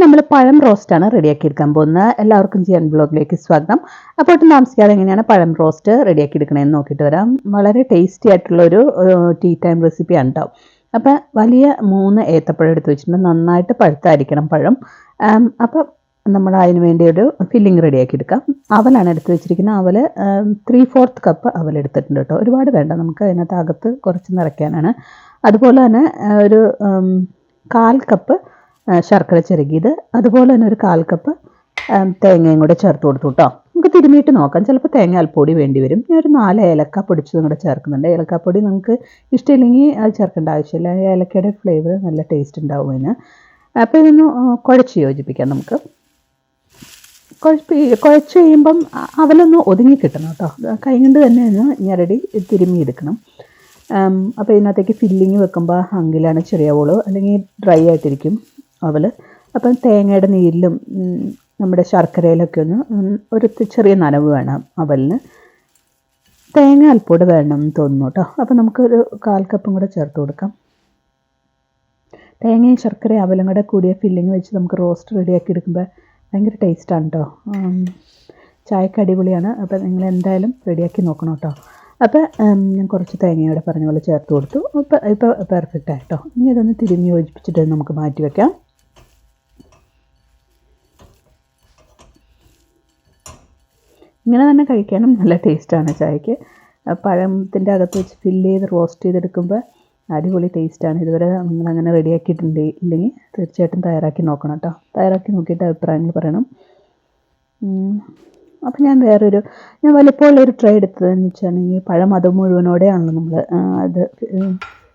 നമ്മൾ പഴം റോസ്റ്റ് റോസ്റ്റാണ് റെഡിയാക്കി എടുക്കാൻ പോകുന്നത്. എല്ലാവർക്കും ചെയ്യാൻ ബ്ലോഗിലേക്ക് സ്വാഗതം. അപ്പോൾ ഒട്ടും താമസിക്കാതെ എങ്ങനെയാണ് പഴം റോസ്റ്റ് റെഡിയാക്കി എടുക്കണമെന്ന് നോക്കിയിട്ട് വരാം. വളരെ ടേസ്റ്റി ആയിട്ടുള്ള ഒരു ടീ ടൈം റെസിപ്പിയാണ് കേട്ടോ അപ്പോൾ വലിയ മൂന്ന് ഏത്തപ്പഴം എടുത്ത് വെച്ചിട്ടുണ്ട്. നന്നായിട്ട് പഴുത്തായിരിക്കണം പഴം. അപ്പോൾ നമ്മൾ അതിന് വേണ്ടി ഒരു ഫില്ലിംഗ് റെഡിയാക്കി എടുക്കാം അവലാണ് എടുത്ത് വെച്ചിരിക്കുന്നത്. അവൽ ത്രീ ഫോർത്ത് കപ്പ് അവൽ എടുത്തിട്ടുണ്ട് കേട്ടോ ഒരുപാട് വേണ്ട. നമുക്ക് അതിനകത്ത് അകത്ത് കുറച്ച് നിറയ്ക്കാനാണ്. അതുപോലെ തന്നെ ഒരു കാൽ കപ്പ് ശർക്കര ചിരകിയത് അതുപോലെ തന്നെ ഒരു കാൽ കപ്പ് തേങ്ങയും കൂടെ ചേർത്ത് കൊടുത്തു കേട്ടോ നമുക്ക് തിരുമിയിട്ട് നോക്കാം. ചിലപ്പോൾ തേങ്ങ അൽപ്പൊടി വേണ്ടി വരും. ഞാൻ ഒരു നാല് ഏലക്ക പൊടിച്ചതും കൂടെ ചേർക്കുന്നുണ്ട്. ഏലക്കാപ്പൊടി നമുക്ക് ഇഷ്ടമില്ലെങ്കിൽ അത് ചേർക്കേണ്ട ആവശ്യമില്ല. ഏലക്കയുടെ ഫ്ലേവർ നല്ല ടേസ്റ്റ് ഉണ്ടാവും അതിന്. അപ്പോൾ ഇതൊന്ന് കുഴച്ച് യോജിപ്പിക്കാം നമുക്ക്. കുഴച്ച് കുഴച്ച് കഴിയുമ്പം അവലൊന്ന് ഒതുങ്ങി കിട്ടണം കേട്ടോ കൈ കൊണ്ട് തന്നെ ഒന്ന് ഞെരടി തിരുമ്മി എടുക്കണം അപ്പോൾ ഇതിനകത്തേക്ക് ഫില്ലിങ് വെക്കുമ്പോൾ അങ്കിലാണ് ചെറിയാവുള്ളൂ അല്ലെങ്കിൽ ഡ്രൈ ആയിട്ടിരിക്കും. അവൽ അപ്പം തേങ്ങയുടെ നീരിലും നമ്മുടെ ശർക്കരയിലൊക്കെ ഒന്ന് ഒരു ചെറിയ നനവ് വേണം അവലിന്. തേങ്ങ അൽപ്പോട് വേണം എന്ന് തോന്നുന്നു കേട്ടോ അപ്പം നമുക്കൊരു കാൽ കപ്പും കൂടെ ചേർത്ത് കൊടുക്കാം. തേങ്ങയും ശർക്കരയും അവലും കൂടെ കൂടിയ ഫില്ലിങ് വെച്ച് നമുക്ക് റോസ്റ്റ് റെഡിയാക്കി എടുക്കുമ്പോൾ ഭയങ്കര ടേസ്റ്റാണ് കേട്ടോ ചായക്ക് അടിപൊളിയാണ്. അപ്പം നിങ്ങൾ എന്തായാലും റെഡിയാക്കി നോക്കണം കേട്ടോ അപ്പോൾ ഞാൻ കുറച്ച് തേങ്ങയോടെ പറഞ്ഞ പോലെ ചേർത്ത് കൊടുത്തു. അപ്പോൾ ഇപ്പോൾ പെർഫെക്റ്റ് ആയിട്ടോ ഇനി ഇതൊന്ന് തിരിഞ്ഞ് യോജിപ്പിച്ചിട്ട് നമുക്ക് മാറ്റി വെക്കാം. ഇങ്ങനെ തന്നെ കഴിക്കാനും നല്ല ടേസ്റ്റാണ് ചായക്ക്. പഴത്തിന്റെ അകത്ത് വെച്ച് ഫില്ല് ചെയ്ത് റോസ്റ്റ് ചെയ്തെടുക്കുമ്പോൾ അടിപൊളി ടേസ്റ്റാണ് ഇതുവരെ നിങ്ങൾ അങ്ങനെ റെഡിയാക്കിയിട്ടുണ്ട് ഇല്ലെങ്കിൽ തീർച്ചയായിട്ടും തയ്യാറാക്കി നോക്കണം കേട്ടോ തയ്യാറാക്കി നോക്കിയിട്ട് അഭിപ്രായങ്ങൾ പറയണം. അപ്പം ഞാൻ വേറൊരു ഞാൻ വലുപ്പമുള്ള ഒരു ട്രേ എടുത്തതെന്ന് വെച്ചാണെങ്കിൽ പഴം അത് മുഴുവനോടെയാണല്ലോ നമ്മൾ അത്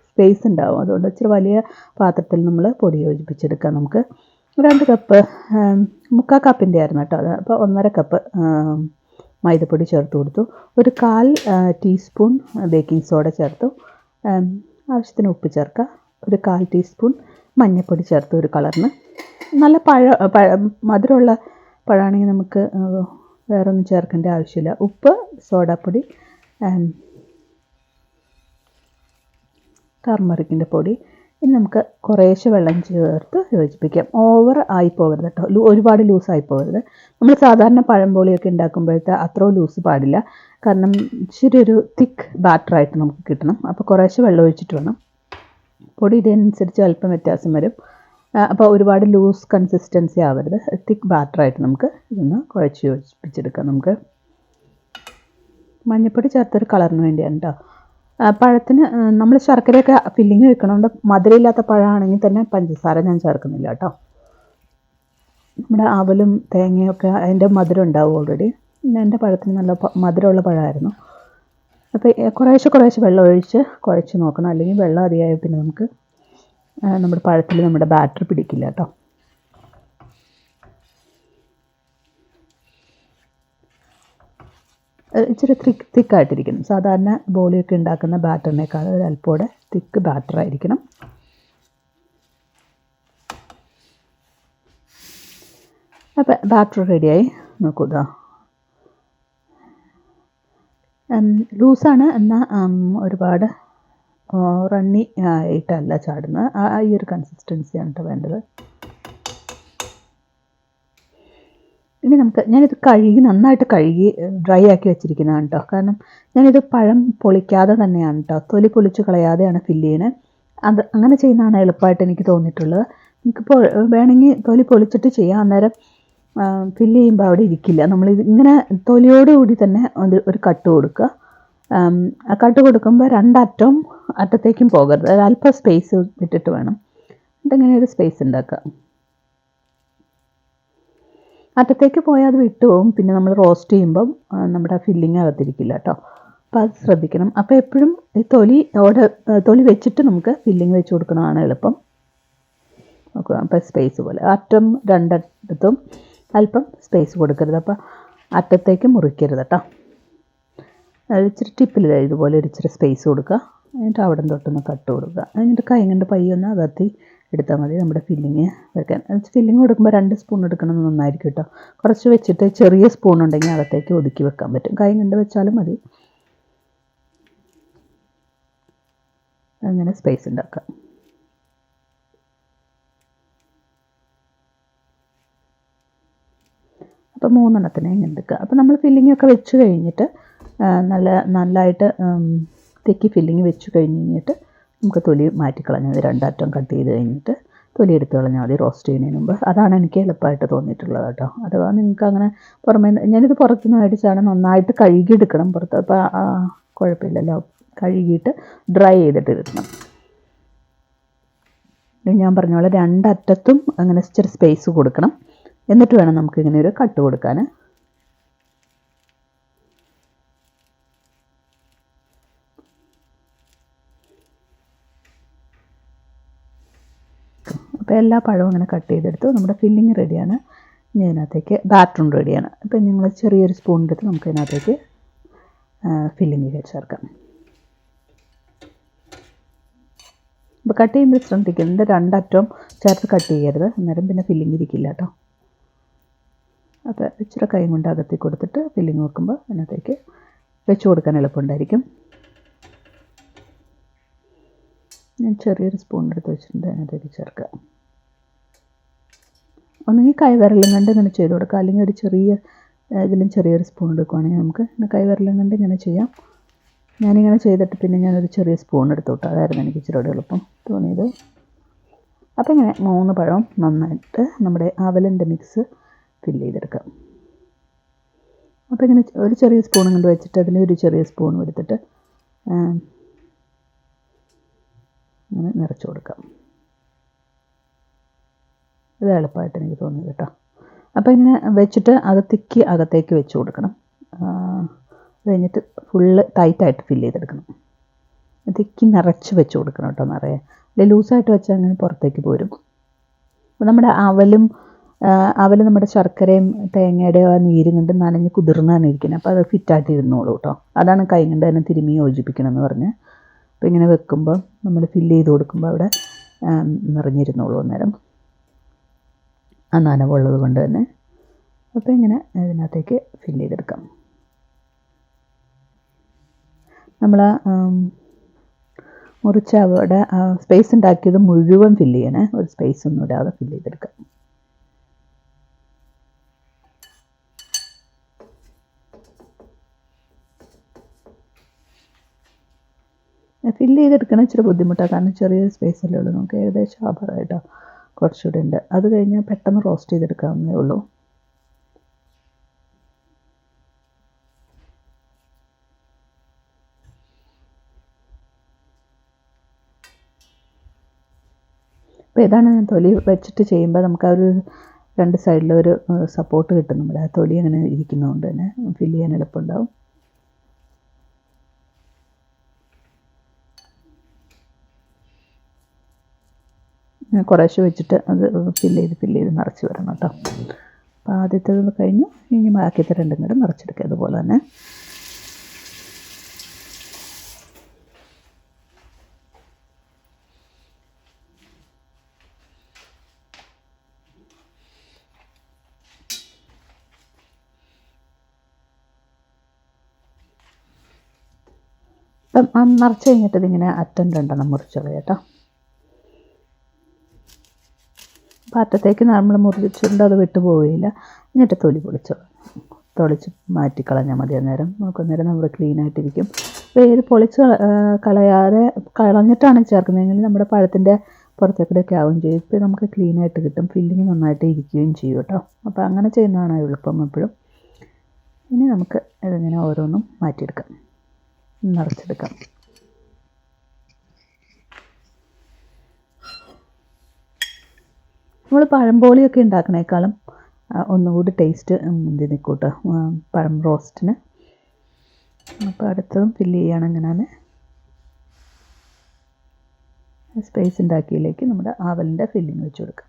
സ്പേസ് ഉണ്ടാവും. അതുകൊണ്ട് ഇച്ചിരി വലിയ പാത്രത്തിൽ നമ്മൾ പൊടി യോജിപ്പിച്ചെടുക്കാം നമുക്ക്. രണ്ട് കപ്പ് മുക്കാൽ കപ്പിന്റെ ആയിരുന്നു കേട്ടോ അത്. അപ്പോൾ ഒന്നര കപ്പ് മൈദപ്പൊടി ചേർത്ത് കൊടുത്തു. ഒരു കാൽ ടീസ്പൂൺ ബേക്കിംഗ് സോഡ ചേർത്തു. ആവശ്യത്തിന് ഉപ്പ് ചേർക്കുക. ഒരു കാൽ ടീസ്പൂൺ മഞ്ഞൾപ്പൊടി ചേർത്ത് ഒരു കളറിന്. നല്ല പഴ പഴ മധുരമുള്ള പഴമാണെങ്കിൽ നമുക്ക് വേറെ ഒന്നും ചേർക്കേണ്ട ആവശ്യമില്ല. ഉപ്പ് സോഡാപ്പൊടി ടർമറിക്കിന്റെ പൊടി. ഇനി നമുക്ക് കുറേശ്ശെ വെള്ളം ചേർത്ത് യോജിപ്പിക്കാം. ഓവർ ആയി പോകരുത് കേട്ടോ ഒരുപാട് ലൂസ് ആയി പോകരുത് നമ്മൾ സാധാരണ പഴംപോളിയൊക്കെ ഉണ്ടാക്കുമ്പോഴത്തെ അത്ര ലൂസ് പാടില്ല. കാരണം ഇച്ചിരി ഒരു തിക്ക് ബാറ്ററായിട്ട് നമുക്ക് കിട്ടണം. അപ്പോൾ കുറേശ്ശെ വെള്ളം ഒഴിച്ചിട്ട് വേണം. പൊടി ഇതനുസരിച്ച് അല്പം വ്യത്യാസം വരും. അപ്പോൾ ഒരുപാട് ലൂസ് കൺസിസ്റ്റൻസി ആവരുത്. തിക്ക് ബാറ്ററായിട്ട് നമുക്ക് ഇതൊന്ന് കുഴച്ച് യോജിപ്പിച്ചെടുക്കാം നമുക്ക്. മഞ്ഞൾപ്പൊടി ചേർത്തൊരു കളറിന് വേണ്ടിയാണ് കേട്ടോ പഴത്തിന് നമ്മൾ ശർക്കരയൊക്കെ ഫില്ലിങ് വെക്കണോണ്ട് മധുരമില്ലാത്ത പഴമാണെങ്കിൽ തന്നെ പഞ്ചസാര ഞാൻ ചേർക്കുന്നില്ല കേട്ടോ. നമ്മുടെ അവലും തേങ്ങയൊക്കെ അതിന്റെ മധുരം ഉണ്ടാവും ഓൾറെഡി എന്റെ പഴത്തിന് നല്ല മധുരമുള്ള പഴമായിരുന്നു. അപ്പോൾ കുറേശ്ശെ കുറേശ്ശെ വെള്ളം ഒഴിച്ച് കുഴച്ച് നോക്കണം. അല്ലെങ്കിൽ വെള്ളം അധികമായി പിന്നെ നമുക്ക് നമ്മുടെ പഴത്തിൽ നമ്മുടെ ബാറ്ററി പിടിക്കില്ല കേട്ടോ. ഇച്ചിരി തിക്ക് തിക്കായിട്ടിരിക്കണം സാധാരണ ബോളിയൊക്കെ ഉണ്ടാക്കുന്ന ബാറ്ററിനേക്കാൾ ഒരു അല്പോടെ തിക്ക് ബാറ്റർ ആയിരിക്കണം. അപ്പം ബാറ്റർ റെഡിയായി നോക്കൂ ലൂസാണ് എന്നാൽ ഒരുപാട് റണ്ണി ആയിട്ടല്ല ചാടുന്നത്. ആ ഈ ഒരു കൺസിസ്റ്റൻസിയാണ് കേട്ടോ വേണ്ടത്. ഇനി നമുക്ക് ഞാനിത് കഴുകി നന്നായിട്ട് കഴുകി ഡ്രൈ ആക്കി വെച്ചിരിക്കുന്നതാണ് കേട്ടോ കാരണം ഞാനിത് പഴം പൊളിക്കാതെ തന്നെയാണ് കേട്ടോ തൊലി പൊളിച്ച് കളയാതെയാണ് ഫില്ല് ചെയ്യുന്നത്. അത് അങ്ങനെ ചെയ്യുന്നതാണ് എളുപ്പമായിട്ട് എനിക്ക് തോന്നിയിട്ടുള്ളത്. നമുക്കിപ്പോൾ വേണമെങ്കിൽ തൊലി പൊളിച്ചിട്ട് ചെയ്യാം. അന്നേരം ഫില്ല് ചെയ്യുമ്പോൾ അവിടെ ഇരിക്കില്ല. നമ്മൾ ഇങ്ങനെ തൊലിയോടുകൂടി തന്നെ ഒരു കട്ട് കൊടുക്കുക. ആ കട്ട് കൊടുക്കുമ്പോൾ രണ്ടറ്റവും അറ്റത്തേക്കും പോകരുത്. അല്പം സ്പേസ് വിട്ടിട്ട് വേണം. എന്നിട്ടിങ്ങനെ ഒരു സ്പേസ് ഉണ്ടാക്കുക അറ്റത്തേക്ക് പോയാൽ അത് വിട്ടു പോകും. പിന്നെ നമ്മൾ റോസ്റ്റ് ചെയ്യുമ്പം നമ്മുടെ ഫില്ലിങ് അകത്തിരിക്കില്ല കേട്ടോ. അപ്പോൾ അത് ശ്രദ്ധിക്കണം. അപ്പോൾ എപ്പോഴും ഈ തൊലി അവിടെ തൊലി വെച്ചിട്ട് നമുക്ക് ഫില്ലിങ് വെച്ച് കൊടുക്കണതാണ് എളുപ്പം. നോക്കുക. അപ്പോൾ സ്പേസ് പോലെ. അറ്റം രണ്ടിടത്തും അല്പം സ്പേസ് കൊടുക്കരുത്. അപ്പോൾ അറ്റത്തേക്ക് മുറിക്കരുത് കേട്ടോ. ഇച്ചിരി ടിപ്പിൽ ഇതുപോലെ ഒരു ഇച്ചിരി സ്പേസ് കൊടുക്കുക. എന്നിട്ട് അവിടെ തൊട്ടൊന്ന് കട്ട് കൊടുക്കുക. എന്നിട്ട് കൈ കൊണ്ട് പയ്യൊന്ന് അകത്തി എടുത്താൽ മതി നമ്മുടെ ഫില്ലിങ് വെക്കാൻ. ഫില്ലിങ് കൊടുക്കുമ്പോൾ രണ്ട് സ്പൂൺ എടുക്കണം നന്നായിരിക്കും കേട്ടോ. കുറച്ച് വെച്ചിട്ട് ചെറിയ സ്പൂൺ ഉണ്ടെങ്കിൽ അകത്തേക്ക് ഒതുക്കി വെക്കാൻ പറ്റും. കൈ കണ്ട് വെച്ചാലും മതി. അങ്ങനെ സ്പേസ് ഉണ്ടാക്കാം. അപ്പോൾ മൂന്നെണ്ണത്തിനെ ഇങ്ങനെ എടുക്കുക. അപ്പോൾ നമ്മൾ ഫില്ലിംഗ് ഒക്കെ വെച്ച് കഴിഞ്ഞിട്ട് നല്ല നല്ലതായിട്ട് തെക്കി ഫില്ലിങ് വെച്ച് കഴിഞ്ഞ് കഴിഞ്ഞിട്ട് നമുക്ക് തൊലി മാറ്റിക്കളഞ്ഞ മതി രണ്ടറ്റം കട്ട് ചെയ്ത് കഴിഞ്ഞിട്ട് തൊലി എടുത്ത് കളഞ്ഞാൽ മതി റോസ്റ്റ് ചെയ്യുന്നതിന് മുമ്പ്. അതാണ് എനിക്ക് എളുപ്പമായിട്ട് തോന്നിയിട്ടുള്ളത് കേട്ടോ. അഥവാ നിങ്ങൾക്ക് അങ്ങനെ പുറമേ ഞാനിത് പുറത്തുനിന്ന് മേടിച്ചാണ് നന്നായിട്ട് കഴുകിയെടുക്കണം പുറത്ത് അപ്പോൾ കുഴപ്പമില്ലല്ലോ. കഴുകിയിട്ട് ഡ്രൈ ചെയ്തിട്ട് എടുക്കണം. ഞാൻ പറഞ്ഞ പോലെ രണ്ടറ്റത്തും അങ്ങനെ ഇച്ചിരി സ്പേസ് കൊടുക്കണം. എന്നിട്ട് വേണം നമുക്ക് ഇങ്ങനെ ഒരു കട്ട് കൊടുക്കാൻ. അപ്പോൾ എല്ലാ പഴവും അങ്ങനെ കട്ട് ചെയ്തെടുത്തു. നമ്മുടെ ഫില്ലിങ് റെഡിയാണ് ഇനി ഇതിനകത്തേക്ക് ബാറ്ററും റെഡിയാണ് അപ്പോൾ ഞങ്ങൾ ചെറിയൊരു സ്പൂൺ എടുത്ത് നമുക്ക് ഇതിനകത്തേക്ക് ഫില്ലിങ് ചേർക്കാം. അപ്പോൾ കട്ട് ചെയ്യുമ്പോൾ ശ്രദ്ധിക്കുക ഇതിന്റെ രണ്ടറ്റവും ചേർത്ത് കട്ട് ചെയ്യരുത്. അന്നേരം പിന്നെ ഫില്ലിങ് ഇരിക്കില്ല കേട്ടോ. അപ്പോൾ ഇച്ചിരി കൈ കൊണ്ട് അകത്തി കൊടുത്തിട്ട് ഫില്ലിങ് വെക്കുമ്പോൾ അതിനകത്തേക്ക് വെച്ച് കൊടുക്കാൻ എളുപ്പമുണ്ടായിരിക്കും. ഞാൻ ചെറിയൊരു സ്പൂൺ എടുത്ത് വെച്ചിട്ടുണ്ട്. അതിനകത്തേക്ക് ചേർക്കുക ഒന്നുകിൽ കൈവിരലും കണ്ട് ഇങ്ങനെ ചെയ്ത് കൊടുക്കുക അല്ലെങ്കിൽ ഒരു ചെറിയ ഇതിലും ചെറിയൊരു സ്പൂൺ എടുക്കുവാണെങ്കിൽ നമുക്ക് കൈവിരലും കണ്ട് ഇങ്ങനെ ചെയ്യാം. ഞാനിങ്ങനെ ചെയ്തിട്ട് പിന്നെ ഞാനൊരു ചെറിയ സ്പൂൺ എടുത്തു വിട്ടു. അതായിരുന്നു എനിക്ക് ഇച്ചിരി എളുപ്പം തോന്നിയത്. അപ്പോൾ ഇങ്ങനെ മൂന്ന് പഴം നന്നായിട്ട് നമ്മുടെ അവലിന്റെ മിക്സ് ഫില്ല് ചെയ്തെടുക്കാം. അപ്പോൾ ഇങ്ങനെ ഒരു ചെറിയ സ്പൂൺ കൊണ്ട് വെച്ചിട്ട് അതിൽ ഒരു ചെറിയ സ്പൂൺ എടുത്തിട്ട് ഇങ്ങനെ നിറച്ച് കൊടുക്കാം. ഇത് എളുപ്പമായിട്ട് എനിക്ക് തോന്നി കേട്ടോ. അപ്പോൾ ഇങ്ങനെ വെച്ചിട്ട് അത് തിക്കി അകത്തേക്ക് വെച്ച് കൊടുക്കണം. അത് കഴിഞ്ഞിട്ട് ഫുള്ള് ടൈറ്റായിട്ട് ഫില്ല് ചെയ്തെടുക്കണം. തിക്കി നിറച്ച് വെച്ച് കൊടുക്കണം കേട്ടോ നിറയെ. അല്ലെങ്കിൽ ലൂസായിട്ട് വെച്ചാൽ അങ്ങനെ പുറത്തേക്ക് പോരും. അപ്പോൾ നമ്മുടെ അവലും അവലും അവൽ നമ്മുടെ ശർക്കരയും തേങ്ങയുടെയോ ആ നീരും കൊണ്ട് നനഞ്ഞ് കുതിർന്നാണ് ഇരിക്കുന്നത്. അപ്പോൾ അത് ഫിറ്റായിട്ട് ഇരുന്നോളൂ കേട്ടോ. അതാണ് കൈ കൊണ്ട് തന്നെ തിരുമ്മി യോജിപ്പിക്കണം എന്ന് പറഞ്ഞ്. അപ്പോൾ ഇങ്ങനെ വെക്കുമ്പോൾ നമ്മൾ ഫില്ല് ചെയ്ത് കൊടുക്കുമ്പോൾ അവിടെ നിറഞ്ഞിരുന്നോളൂ അന്നേരം. ആ നനവുള്ളത് കൊണ്ട് തന്നെ. അപ്പോൾ ഇങ്ങനെ ഇതിനകത്തേക്ക് ഫില്ല് ചെയ്തെടുക്കാം. നമ്മൾ മുറിച്ച് അവിടെ സ്പേസ് ഉണ്ടാക്കിയത് മുഴുവൻ ഫില്ല് ചെയ്യണേ. ഒരു സ്പേസ് ഒന്നും ഇടാതെ ഫില്ല് ചെയ്തെടുക്കാം. ഫില്ല് ചെയ്തെടുക്കണം ഇച്ചിരി ബുദ്ധിമുട്ടാണ് കാരണം ചെറിയൊരു സ്പേസ് അല്ലേ ഉള്ളൂ. നമുക്ക് ഏകദേശം ആഭറായിട്ടോ കുറച്ചുകൂടെ ഉണ്ട്. അത് കഴിഞ്ഞാൽ പെട്ടെന്ന് റോസ്റ്റ് ചെയ്തെടുക്കാവുന്നേ ഉള്ളൂ. അപ്പോൾ ഇതാണ് ഞാൻ തൊലി വെച്ചിട്ട് ചെയ്യുമ്പോൾ നമുക്ക് ആ ഒരു രണ്ട് സൈഡിലൊരു സപ്പോർട്ട് കിട്ടും. നമ്മുടെ ആ തൊലി അങ്ങനെ ഇരിക്കുന്നതുകൊണ്ട് തന്നെ. ഫില്ല് ചെയ്യാൻ എളുപ്പമുണ്ടാവും. കുറേശ്ശെ വെച്ചിട്ട് അത് ഫില്ല് ചെയ്ത് ഫില്ല് ചെയ്ത് നിറച്ച് വരണം കേട്ടോ. അപ്പോൾ ആദ്യത്തേത് കഴിഞ്ഞു. ഇനി ബാക്കിയത്തെ രണ്ടും കൂടെ നിറച്ചെടുക്കുക അതുപോലെ തന്നെ. അപ്പം നിറച്ച് കഴിഞ്ഞിട്ട് ഇതിങ്ങനെ അറ്റം രണ്ടെണ്ണം മുറിച്ചോളൂ കേട്ടോ. അപ്പം അറ്റത്തേക്ക് നമ്മൾ മുറിച്ചിട്ടുണ്ട് അത് വിട്ടു പോവുകയില്ല. എന്നിട്ട് തൊലി പൊളിച്ചോ. തൊളിച്ച് മാറ്റിക്കളഞ്ഞാൽ മതി അന്നേരം. നമുക്ക് അന്നേരം നമ്മൾ ക്ലീൻ ആയിട്ടിരിക്കും. വേര് പൊളിച്ച് കളയാതെ കളഞ്ഞിട്ടാണ് ചേർക്കുന്നതെങ്കിൽ നമ്മുടെ പഴത്തിന്റെ പുറത്തേക്കൂടെയൊക്കെ ആവുകയും ചെയ്യും. ഇപ്പോൾ നമുക്ക് ക്ലീനായിട്ട് കിട്ടും. ഫില്ലിങ് നന്നായിട്ട് ഇരിക്കുകയും ചെയ്യും കേട്ടോ. അപ്പോൾ അങ്ങനെ ചെയ്യുന്നതാണ് എളുപ്പം എപ്പോഴും. ഇനി നമുക്ക് ഇതിങ്ങനെ ഓരോന്നും മാറ്റിയെടുക്കാം. നിറച്ചെടുക്കാം. നമ്മൾ പഴംപോളിയൊക്കെ ഉണ്ടാക്കണേക്കാളും ആ, ഒന്നുകൂടി ടേസ്റ്റ് മുന്തി നിൽക്കൂട്ടോ പഴം റോസ്റ്റിന് അപ്പോൾ അടുത്തതും ഫില്ല് ചെയ്യണം ഇങ്ങനെ സ്പേസ് ഉണ്ടാക്കിയിലേക്ക് നമ്മുടെ ആവലിന്റെ ഫില്ലിങ് വെച്ച് കൊടുക്കാം.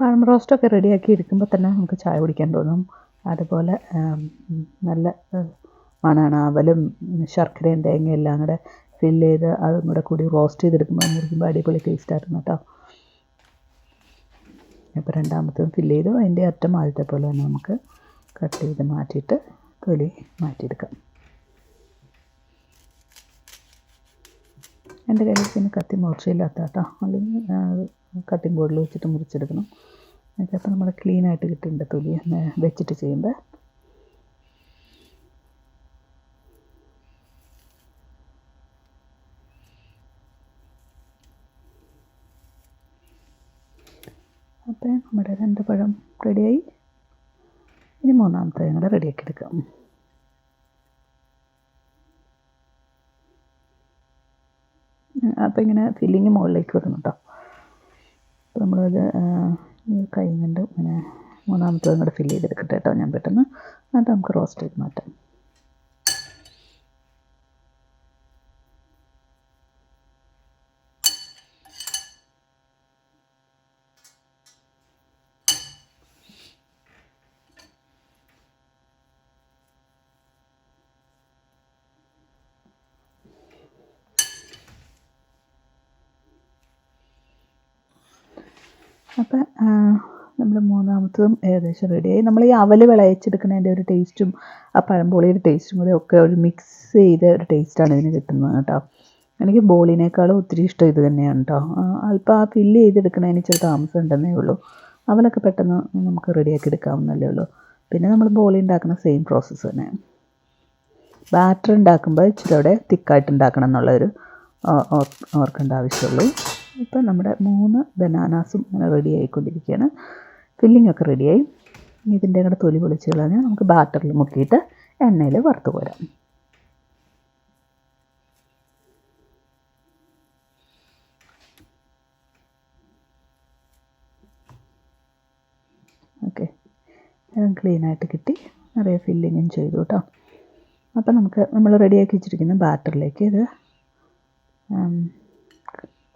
പഴം റോസ്റ്റൊക്കെ റെഡിയാക്കി ഇരിക്കുമ്പോൾ തന്നെ നമുക്ക് ചായ കുടിക്കാൻ തോന്നും. അതുപോലെ നല്ല മണമാണ് അവലും ശർക്കരയും തേങ്ങയും എല്ലാം കൂടെ ഫില്ല് ചെയ്ത് അതും കൂടെ കൂടി റോസ്റ്റ് ചെയ്തെടുക്കുമ്പോൾ മുറിക്കുമ്പോൾ അടിപൊളി ടേസ്റ്റ് ആയിരുന്നു കേട്ടോ. അപ്പോൾ രണ്ടാമത്തതും ഫില്ല് ചെയ്തു. അതിന്റെ അറ്റം ആദ്യത്തെ പോലെ തന്നെ നമുക്ക് കട്ട് ചെയ്ത് മാറ്റിയിട്ട് തൊലി മാറ്റിയെടുക്കാം. എന്റെ കയ്യിൽ പിന്നെ കത്തി മൂർച്ചയില്ലാത്ത കേട്ടോ. അല്ലെങ്കിൽ കട്ടിംഗ് ബോർഡിൽ വെച്ചിട്ട് മുറിച്ചെടുക്കണം. അതിനകത്ത് നമ്മൾ ക്ലീൻ ആയിട്ട് കിട്ടുന്നുണ്ട് തൊലി വെച്ചിട്ട് ചെയ്യുമ്പോൾ അപ്പോൾ നമ്മുടെ രണ്ട് പഴം റെഡിയായി ഇനി മൂന്നാമത്തെ ഞങ്ങൾ റെഡിയാക്കി എടുക്കാം. അപ്പോൾ ഇങ്ങനെ ഫില്ലിങ് മുകളിലേക്ക് വരണം കേട്ടോ അപ്പോൾ നമ്മളത് കൈ കൊണ്ട് ഇങ്ങനെ മൂന്നാമത്തെ കൂടെ ഫില്ല് ചെയ്തെടുക്കട്ടെ കേട്ടോ ഞാൻ പെട്ടെന്ന്. എന്നിട്ട് നമുക്ക് റോസ്റ്റ് ചെയ്ത് മാറ്റാം. അപ്പം നമ്മൾ മൂന്നാമത്തതും ഏകദേശം റെഡിയായി. നമ്മൾ ഈ അവൽ വിളയിച്ചെടുക്കുന്നതിന്റെ ഒരു ടേസ്റ്റും ആ പഴംപൊളിയുടെ ടേസ്റ്റും കൂടെ ഒക്കെ ഒരു മിക്സ് ചെയ്ത ഒരു ടേസ്റ്റാണ് ഇതിന് കിട്ടുന്നത് കേട്ടോ. എനിക്ക് ബോളിനേക്കാളും ഒത്തിരി ഇഷ്ടം ഇത് തന്നെയാണ് കേട്ടോ. അല്പം ആ ഫില്ല് ചെയ്തെടുക്കുന്നതിന് ഇച്ചിരി താമസം ഉണ്ടെന്നേ ഉള്ളൂ. അവലൊക്കെ പെട്ടെന്ന് നമുക്ക് റെഡിയാക്കി എടുക്കാവുന്നല്ലേ ഉള്ളൂ. പിന്നെ നമ്മൾ ബോളി ഉണ്ടാക്കുന്ന സെയിം പ്രോസസ്സ് തന്നെ. ബാറ്റർ ഉണ്ടാക്കുമ്പോൾ ഇച്ചിരി അവിടെ തിക്കായിട്ട് ഉണ്ടാക്കണം എന്നുള്ളൊരു ഓർക്കേണ്ട ആവശ്യമുള്ളൂ. ഇപ്പം നമ്മുടെ മൂന്ന് ബനാനാസും ഇങ്ങനെ റെഡി ആയിക്കൊണ്ടിരിക്കുകയാണ്. ഫില്ലിംഗ് ഒക്കെ റെഡിയായി ഇതിന്റെ കൂടെ തൊലി പൊളിച്ച് കളഞ്ഞാൽ നമുക്ക് ബാറ്ററിൽ മുക്കിയിട്ട് എണ്ണയിൽ വറുത്ത് പോരാം ഓക്കെ ക്ലീനായിട്ട് കിട്ടി. നിറയെ ഫില്ലിങ്ങും ചെയ്തു കേട്ടോ. അപ്പം നമുക്ക് നമ്മൾ റെഡിയാക്കി വെച്ചിരിക്കുന്ന ബാറ്ററിലേക്ക് ഇത്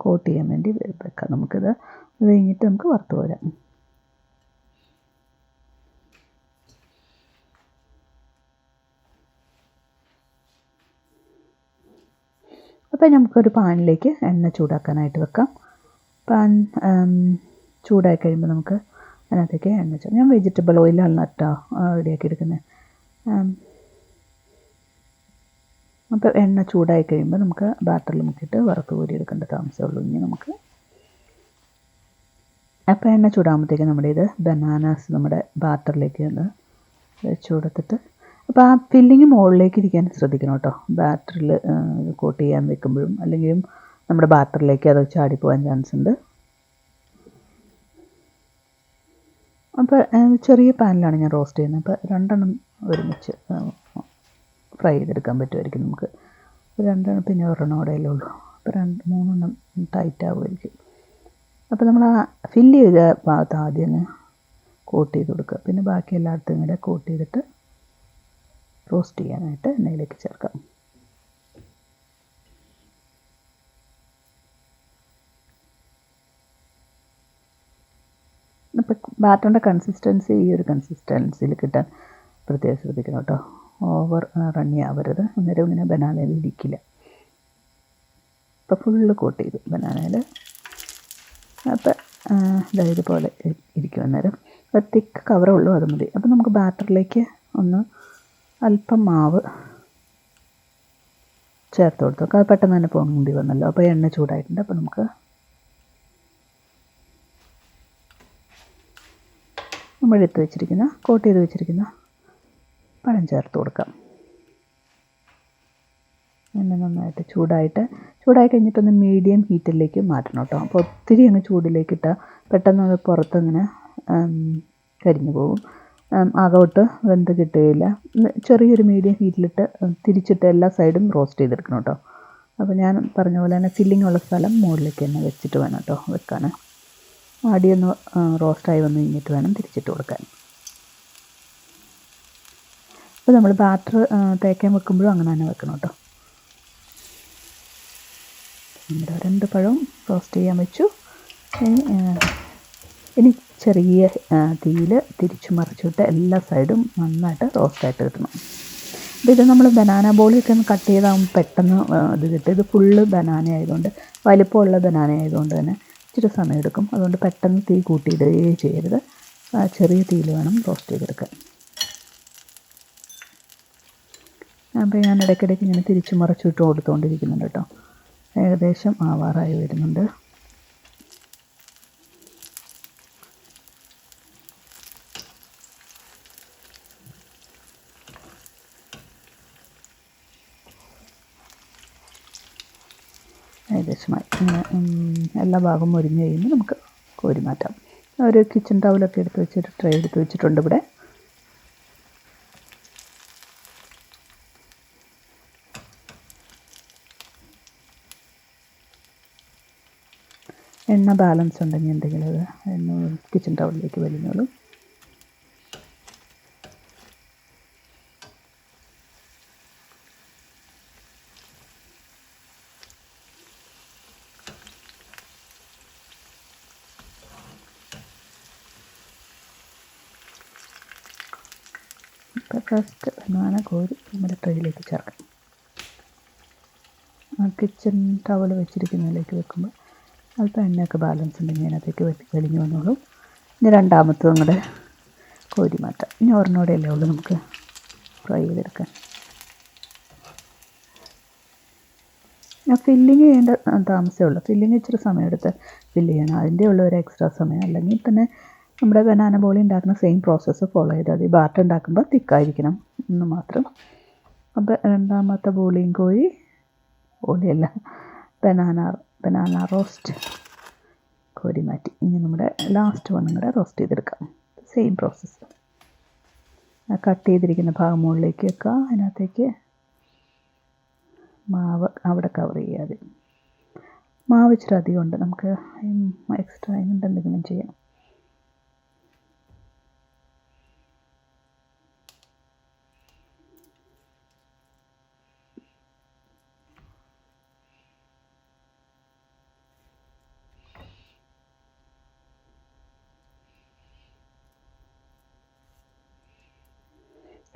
കോട്ട് ചെയ്യാൻ വേണ്ടി വെക്കാം. നമുക്കിത് കഴിഞ്ഞിട്ട് നമുക്ക് വറുത്ത് പോരാം അപ്പോൾ നമുക്കൊരു പാനിലേക്ക് എണ്ണ ചൂടാക്കാനായിട്ട് വെക്കാം. പാൻ ചൂടായി കഴിയുമ്പോൾ നമുക്ക് അതിനകത്തേക്ക് എണ്ണ ഞാൻ വെജിറ്റബിൾ ഓയിലാണ് കേട്ടോ റെഡിയാക്കി എടുക്കുന്നത് അപ്പോൾ എണ്ണ ചൂടായി കഴിയുമ്പോൾ നമുക്ക് ബാറ്ററിൽ മുക്കിയിട്ട് വറുത്ത് കോരി എടുക്കേണ്ട താമസമുള്ളൂ. ഇനി നമുക്ക് അപ്പോൾ എണ്ണ ചൂടാകുമ്പോഴത്തേക്ക് നമ്മുടെ ഇത് ബനാനാസ് നമ്മുടെ ബാറ്ററിലേക്ക് ഒന്ന് വെച്ച് കൊടുത്തിട്ട് അപ്പോൾ ആ ഫില്ലിങ് മുകളിലേക്ക് ഇരിക്കാൻ ശ്രദ്ധിക്കണം കേട്ടോ. ബാറ്ററിൽ കോട്ട് ചെയ്യാൻ വെക്കുമ്പോഴും അല്ലെങ്കിൽ നമ്മുടെ ബാറ്ററിലേക്ക് അത് ചാടിപ്പോകാൻ ചാൻസ് ഉണ്ട്. അപ്പോൾ ചെറിയ പാനിലാണ് ഞാൻ റോസ്റ്റ് ചെയ്യുന്നത്. അപ്പോൾ രണ്ടെണ്ണം ഒരുമിച്ച് ഫ്രൈ ചെയ്തെടുക്കാൻ പറ്റുമായിരിക്കും നമുക്ക്. രണ്ടെണ്ണം പിന്നെ ഒരെണ്ണം അവിടെയല്ലേ ഉള്ളൂ. അപ്പോൾ രണ്ട് മൂന്നെണ്ണം ടൈറ്റ് ആവുമായിരിക്കും. അപ്പോൾ നമ്മൾ ആ ഫില്ല് ചെയ്ത ഭാഗത്ത് ആദ്യം അങ്ങ് കോട്ട് ചെയ്ത് കൊടുക്കുക. പിന്നെ ബാക്കി എല്ലായിടത്തും കൂടെ കോട്ട് ചെയ്തിട്ട് റോസ്റ്റ് ചെയ്യാനായിട്ട് എണ്ണയിലേക്ക് ചേർക്കാം. ഇപ്പം ബാറ്ററിന്റെ കൺസിസ്റ്റൻസി ഈ ഒരു കൺസിസ്റ്റൻസിയിൽ കിട്ടാൻ പ്രത്യേകം ശ്രദ്ധിക്കണം കേട്ടോ. ഓവർ റണ്ണി ആവരുത് അന്നേരം ഇങ്ങനെ ബനാനയിൽ ഇരിക്കില്ല അപ്പോൾ ഫുള്ള് കോട്ട് ചെയ്തു ബനാനയിൽ അപ്പം ഇതാ ഇതുപോലെ ഇരിക്കും അന്നേരം. ഒരു തിക്ക് കവറുള്ളൂ അത് മതി. അപ്പോൾ നമുക്ക് ബാറ്ററിലേക്ക് ഒന്ന് അല്പം മാവ് ചേർത്ത് കൊടുത്തു. അത് പെട്ടെന്ന് തന്നെ പൊങ്ങി വന്നല്ലോ. അപ്പോൾ എണ്ണ ചൂടായിട്ടുണ്ട്. അപ്പോൾ നമുക്ക് നമ്മൾ എടുത്ത് വെച്ചിരിക്കുന്ന കോട്ട് ചെയ്ത് വെച്ചിരിക്കുന്ന പഴം ചേർത്ത് കൊടുക്കാം. എണ്ണ നന്നായിട്ട് ചൂടായിട്ട് ചൂടായി കഴിഞ്ഞിട്ടൊന്ന് മീഡിയം ഹീറ്റിലേക്ക് മാറ്റണം കേട്ടോ. അപ്പോൾ ഒത്തിരി അങ്ങ് ചൂടിലേക്ക് ഇട്ടാൽ പെട്ടെന്ന് അത് പുറത്തങ്ങനെ കരിഞ്ഞു പോകും. അകോട്ട് വെന്ത് കിട്ടുകയില്ല. ചെറിയൊരു മീഡിയം ഹീറ്റിലിട്ട് തിരിച്ചിട്ട് എല്ലാ സൈഡും റോസ്റ്റ് ചെയ്തെടുക്കണം കേട്ടോ. അപ്പോൾ ഞാൻ പറഞ്ഞ പോലെ തന്നെ ഫില്ലിംഗ് ഉള്ള സ്ഥലം മുകളിലേക്ക് തന്നെ വെച്ചിട്ട് വേണം കേട്ടോ വെക്കാൻ അടിയൊന്ന് റോസ്റ്റായി വന്ന് കഴിഞ്ഞിട്ട് വേണം തിരിച്ചിട്ട് കൊടുക്കാൻ. അപ്പോൾ നമ്മൾ ബാറ്റർ തേക്കാൻ വെക്കുമ്പോഴും അങ്ങനെ തന്നെ വെക്കണം കേട്ടോ നമ്മുടെ രണ്ട് പഴവും റോസ്റ്റ് ചെയ്യാൻ വെച്ചു. ഇനി ചെറിയ തീയിൽ തിരിച്ചു മറിച്ചിട്ട് എല്ലാ സൈഡും നന്നായിട്ട് റോസ്റ്റായിട്ട് കിട്ടണം. അപ്പോൾ ഇത് നമ്മൾ ബനാന ബോളിയൊക്കെ ഒന്ന് കട്ട് ചെയ്താകുമ്പോൾ പെട്ടെന്ന് ഇത് കിട്ടും. ഇത് ഫുള്ള് ബനാന ആയതുകൊണ്ട് വലിപ്പമുള്ള ബനാന ആയതുകൊണ്ട് തന്നെ ഇച്ചിരി സമയം എടുക്കും. അതുകൊണ്ട് പെട്ടെന്ന് തീ കൂട്ടിയിടുകയേ ചെയ്യരുത്. ചെറിയ തീയിൽ വേണം റോസ്റ്റ് ചെയ്തെടുക്കാൻ. അപ്പോൾ ഞാൻ ഇടയ്ക്കിടയ്ക്ക് ഇങ്ങനെ തിരിച്ചു മറിച്ചിട്ട് കൊടുത്തുകൊണ്ടിരിക്കുന്നുണ്ട് കേട്ടോ. ഏകദേശം ആവാറായി വരുന്നുണ്ട്. ഏകദേശമായി. എല്ലാ ഭാഗവും മുരിഞ്ഞ് കഴിയുമ്പോൾ നമുക്ക് കോരി മാറ്റാം. ഒരു കിച്ചൺ ടവലൊക്കെ എടുത്ത് വെച്ചിട്ട് ട്രേ എടുത്ത് വെച്ചിട്ടുണ്ട് ഇവിടെ. എണ്ണ ബാലൻസ് ഉണ്ടെങ്കിൽ എന്തെങ്കിലും അത് എണ്ണ കിച്ചൺ ടൗണിലേക്ക് വലിഞ്ഞോളും. ഫസ്റ്റ് നാണ കോരി നമ്മുടെ ട്രെയിലേക്ക് ചേർക്കാം കിച്ചൺ ടവൽ വെച്ചിരിക്കുന്നതിലേക്ക് വെക്കുമ്പോൾ അല്പം എണ്ണയൊക്കെ ബാലൻസ് ഉണ്ടെങ്കിൽ അതിനകത്തേക്ക് കഴിഞ്ഞു വന്നോളും. ഇനി രണ്ടാമത്തെ നമ്മുടെ കോരി മാറ്റാം. ഇനി ഒരെണ്ണോടെയല്ലേ ഉള്ളൂ നമുക്ക് ഫ്രൈ ചെയ്തെടുക്കാൻ. ആ ഫില്ലിങ് ചെയ്യേണ്ട താമസമേ ഉള്ളൂ. ഫില്ലിങ് ഇച്ചിരി സമയമെടുത്ത് ഫില്ല് ചെയ്യണം. അതിന്റെ ഉള്ള ഒരു എക്സ്ട്രാ സമയം. അല്ലെങ്കിൽ തന്നെ നമ്മുടെ ബനാന ബോളി ഉണ്ടാക്കുന്ന സെയിം പ്രോസസ്സ് ഫോളോ ചെയ്താൽ മതി ബാർട്ട് ഉണ്ടാക്കുമ്പോൾ തിക്കായിരിക്കണം എന്ന് മാത്രം. അപ്പോൾ രണ്ടാമത്തെ ബോളിയും കോഴി ബോളിയല്ല ബനാന ബനാന റോസ്റ്റ് കോരി മാറ്റി. ഇനി നമ്മുടെ ലാസ്റ്റ് വണ്ണും കൂടെ റോസ്റ്റ് ചെയ്തെടുക്കാം. സെയിം പ്രോസസ്സ് കട്ട് ചെയ്തിരിക്കുന്ന ഭാഗം മുകളിലേക്ക് വെക്കുക. അതിനകത്തേക്ക് മാവ് അവിടെ കവർ ചെയ്യാതെ. മാവ് ഇച്ചിരി അധികം ഉണ്ട് നമുക്ക് എക്സ്ട്രാ എന്തെങ്കിലും ചെയ്യാം.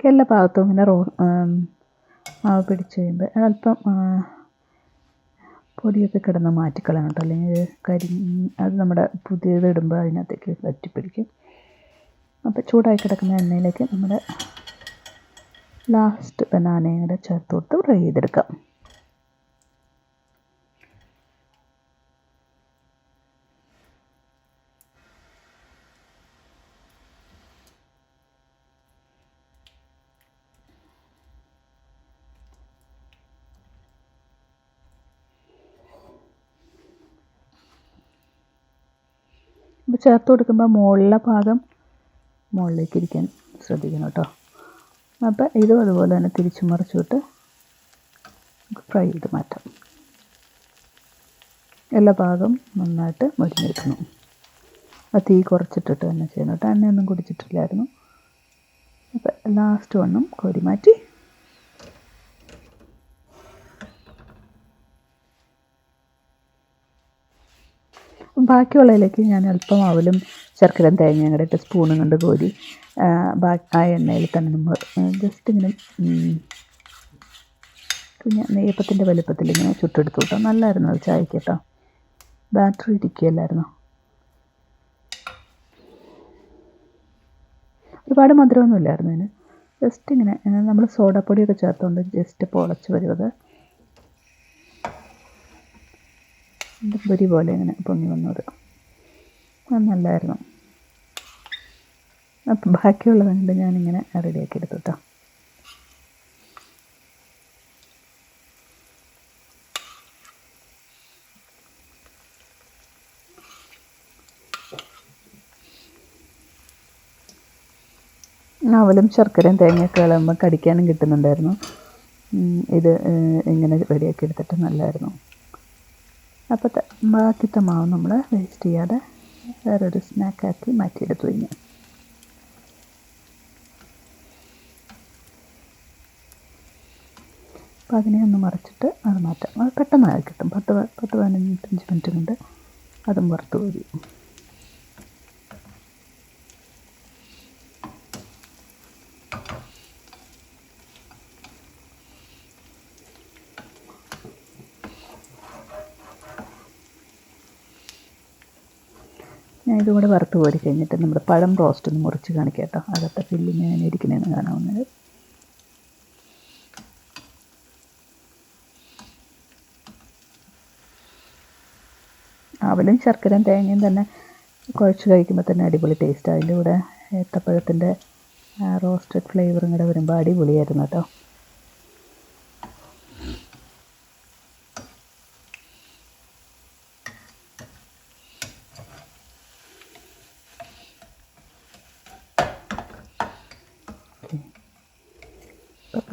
എല്ലാ ഭാഗത്തും ഇങ്ങനെ റോ മാവ് പിടിച്ച് കഴിയുമ്പോൾ അല്പം പൊടിയൊക്കെ കിടന്ന് മാറ്റിക്കളയണം കേട്ടോ. അല്ലെങ്കിൽ കരി അത് നമ്മുടെ പുതിയത് ഇടുമ്പോൾ അതിനകത്തേക്ക് പറ്റിപ്പിടിക്കും അപ്പോൾ ചൂടായി കിടക്കുന്ന എണ്ണയിലേക്ക് നമ്മുടെ ലാസ്റ്റ് ബനാനയും കൂടെ ചേർത്ത് കൊടുത്ത് ഫ്രൈ ചെയ്തെടുക്കാം. അപ്പോൾ ചേർത്ത് കൊടുക്കുമ്പോൾ മുകളിലെ ഭാഗം മുകളിലേക്ക് ഇരിക്കാൻ ശ്രദ്ധിക്കണം കേട്ടോ. അപ്പോൾ ഇതും അതുപോലെ തന്നെ തിരിച്ചു മറിച്ചിട്ട് ഫ്രൈ ചെയ്ത് മാറ്റാം. എല്ലാ ഭാഗം നന്നായിട്ട് മൊരിഞ്ഞെടുക്കണം ആ തീ കുറച്ചിട്ടിട്ട് തന്നെ ചെയ്യണം കേട്ടോ. എണ്ണയൊന്നും കുടിച്ചിട്ടില്ലായിരുന്നു. അപ്പോൾ ലാസ്റ്റ് വണ്ണം കോരി മാറ്റി ബാക്കിയുള്ളതിലേക്ക് ഞാൻ അല്പം അവലും ശർക്കരയും തേങ്ങയും കൂടെ ഇട്ട് സ്പൂണും കൊണ്ട് കോരി ആ, എണ്ണയിൽ തന്നെ നമ്മൾ ജസ്റ്റ് ഇങ്ങനെ കുഞ്ഞ നെയ്യപ്പത്തിന്റെ വലുപ്പത്തിൽ ഇങ്ങനെ ചുട്ടെടുത്തു കേട്ടോ. നല്ലായിരുന്നു അത് ചായക്ക് കേട്ടോ. ബാറ്ററി ഇരിക്കുകയല്ലായിരുന്നു? ഒരുപാട് മധുരമൊന്നുമില്ലായിരുന്നു അതിന്. ജസ്റ്റ് ഇങ്ങനെ നമ്മൾ സോഡാപ്പൊടിയൊക്കെ ചേർത്തുകൊണ്ട് ജസ്റ്റ് പൊളച്ച് വരുന്നത്. പൊരി പോലെ ഇങ്ങനെ പൊങ്ങി വന്നത് അത് നല്ലായിരുന്നു. അപ്പം ബാക്കിയുള്ളത് കണ്ട് ഞാനിങ്ങനെ റെഡിയാക്കി എടുത്തു കേട്ടോ അവലും ശർക്കരയും തേങ്ങയൊക്കെ ഇളകുമ്പോൾ കടിക്കാനും കിട്ടുന്നുണ്ടായിരുന്നു. ഇത് ഇങ്ങനെ റെഡിയാക്കി എടുത്തിട്ട് നല്ലതായിരുന്നു അപ്പോൾ ബാക്കിത്തെ മാവ് നമ്മൾ വേസ്റ്റ് ചെയ്യാതെ വേറൊരു സ്നാക്കാക്കി മാറ്റിയെടുത്തു കഴിഞ്ഞു അപ്പോൾ അതിനെ ഒന്ന് മറിച്ചിട്ട് അത് മാറ്റാം. അത് പെട്ടെന്നായി കിട്ടും. പത്ത് പത്ത് പതിനഞ്ച് മിനിറ്റ് കൊണ്ട് അതും വറുത്ത് കോരി. ഞാൻ ഇതും കൂടെ വറുത്ത് കോരി കഴിഞ്ഞിട്ട് നമ്മുടെ പഴം റോസ്റ്റ് ഒന്ന് മുറിച്ച് കാണിക്കാം കേട്ടോ. അകത്തെ ഫില്ലിങ് എങ്ങനെ ഇരിക്കുന്നതെന്ന് കാണാവുന്നത് അവലും ശർക്കരയും തേങ്ങയും തന്നെ കുഴച്ച് കഴിക്കുമ്പോൾ തന്നെ അടിപൊളി ടേസ്റ്റ് അതിന്റെ കൂടെ ഏത്തപ്പഴത്തിന്റെ റോസ്റ്റഡ് ഫ്ലേവറും കൂടെ വരുമ്പോൾ അടിപൊളിയായിരുന്നു കേട്ടോ ഇപ്പോൾ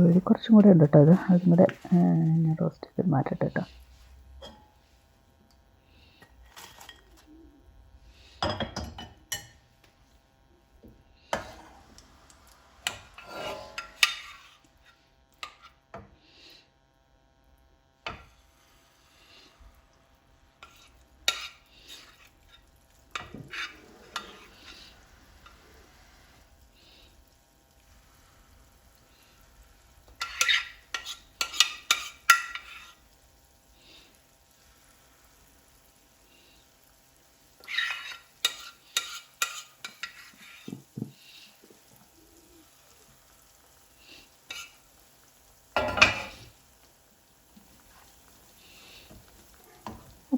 ഫസ്റ്റ് കുറച്ചും കൂടെ ഉണ്ട് കേട്ടോ അത്? അതും കൂടെ ഞാൻ റോസ്റ്റ് ചെയ്ത് മാറ്റട്ടെ കേട്ടോ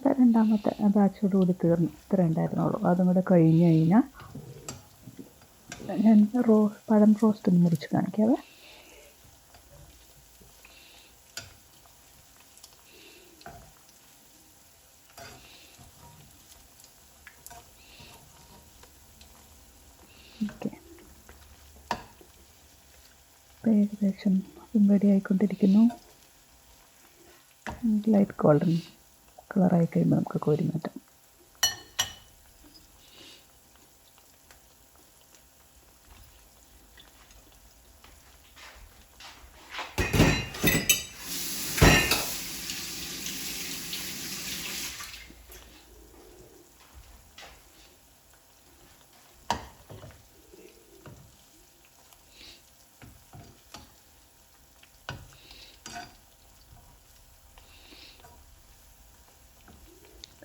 അപ്പോൾ രണ്ടാമത്തെ ബാച്ചോട് കൂടി തീർന്നു ഇത്ര ഉണ്ടായിരുന്നുള്ളൂ. അതും കൂടെ കഴിഞ്ഞ് കഴിഞ്ഞാൽ ഞാൻ റോ പഴം റോസ്റ്റ് ഒന്ന് മുറിച്ച് കാണിക്കാവേ. ഏകദേശം റെഡി ആയിക്കൊണ്ടിരിക്കുന്നു. ലൈറ്റ് ഗോൾഡൻ കളറായി കഴിയുമ്പോൾ നമുക്ക് കോരി മാറ്റാം.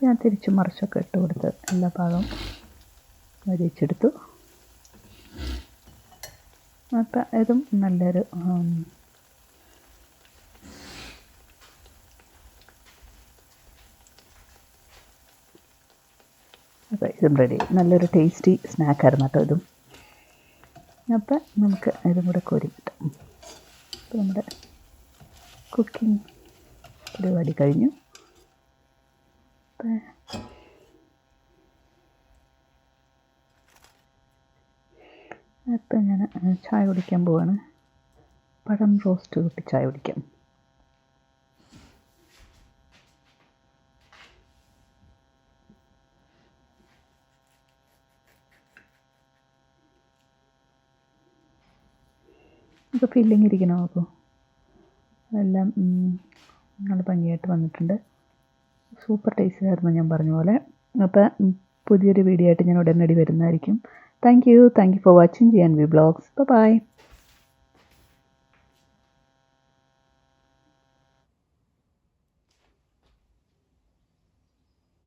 ഞാൻ തിരിച്ചു മറിച്ചൊക്കെ ഇട്ട് കൊടുത്ത് എല്ലാ ഭാഗവും വരിച്ചെടുത്തു അപ്പം ഇതും നല്ലൊരു അപ്പം ഇതും റെഡി നല്ലൊരു ടേസ്റ്റി സ്നാക്കായിരുന്നു കേട്ടോ ഇതും. അപ്പം നമുക്ക് ഇതും കൂടെ കോരി കിട്ടാം. അപ്പോൾ നമ്മുടെ കുക്കിംഗ് പരിപാടി കഴിഞ്ഞു അപ്പം അപ്പം ഞാൻ ചായ കുടിക്കാൻ പോവാണ്. പഴം റോസ്റ്റ് കൂട്ടി ചായ കുടിക്കാം. ഇപ്പോൾ ഫില്ലിങ് ഇരിക്കണോ അപ്പോൾ എല്ലാം നല്ല ഭംഗിയായിട്ട് വന്നിട്ടുണ്ട്. സൂപ്പർ ടേസ്റ്റ് ആയിരുന്നു ഞാൻ പറഞ്ഞ പോലെ. അപ്പോൾ പുതിയൊരു വീഡിയോ ആയിട്ട് ഞാൻ ഉടനടി വരുന്നതായിരിക്കും. Thank you. Thank you for watching GNV Blogs. Bye bye.